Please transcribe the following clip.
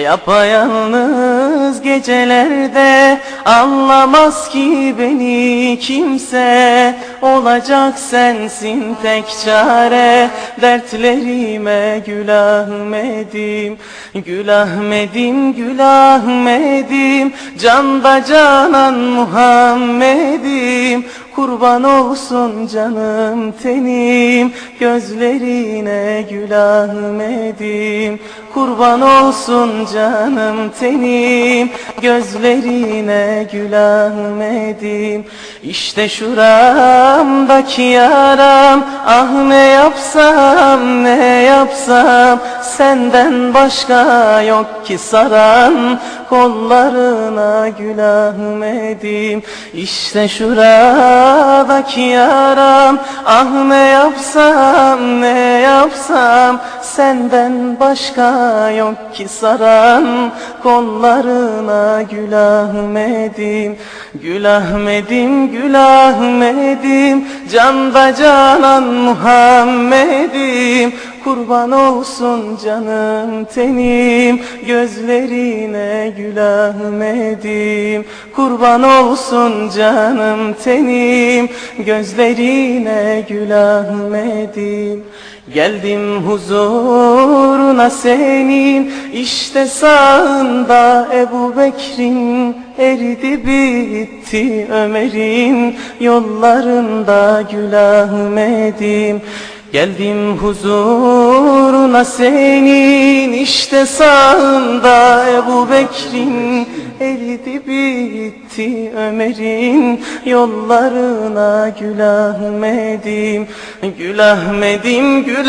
Yapayalnız gecelerde Anlamaz ki beni kimse Olacak sensin tek çare. Dertlerime gül Ahmet'im Gül Ahmet'im, gül Ahmet'im Canda canan Muhammed'im Kurban olsun canım tenim. Gözlerine gül Ahmet'im Kurban olsun canım tenim. Gözlerine gül Ahmet'im İşte şuramdaki yaram Ah ne yapsam ne yapsam? Senden başka yok ki saran Kollarına gül Ahmet'im İşte şuradaki yaram Ah ne yapsam ne yapsam? Senden başka yok ki saran Kollarına gül Ahmet'im Gül Ahmet'im gül Ahmet'im Canda canan Muhammed'im Kurban olsun canım tenim Gözlerine gül Ahmet'im Kurban olsun canım tenim Gözlerine gül Ahmet'im Geldim huzuruna senin işte sağında Ebu Bekir'in eridi bitti Ömer'in. Yollarında Gül Ahmet'im Geldim huzuruna senin işte sağında Ebu Bekir'in eridi bitti Ömer'in yollarına Gül Ahmet'im Gül Ahmet'im Gül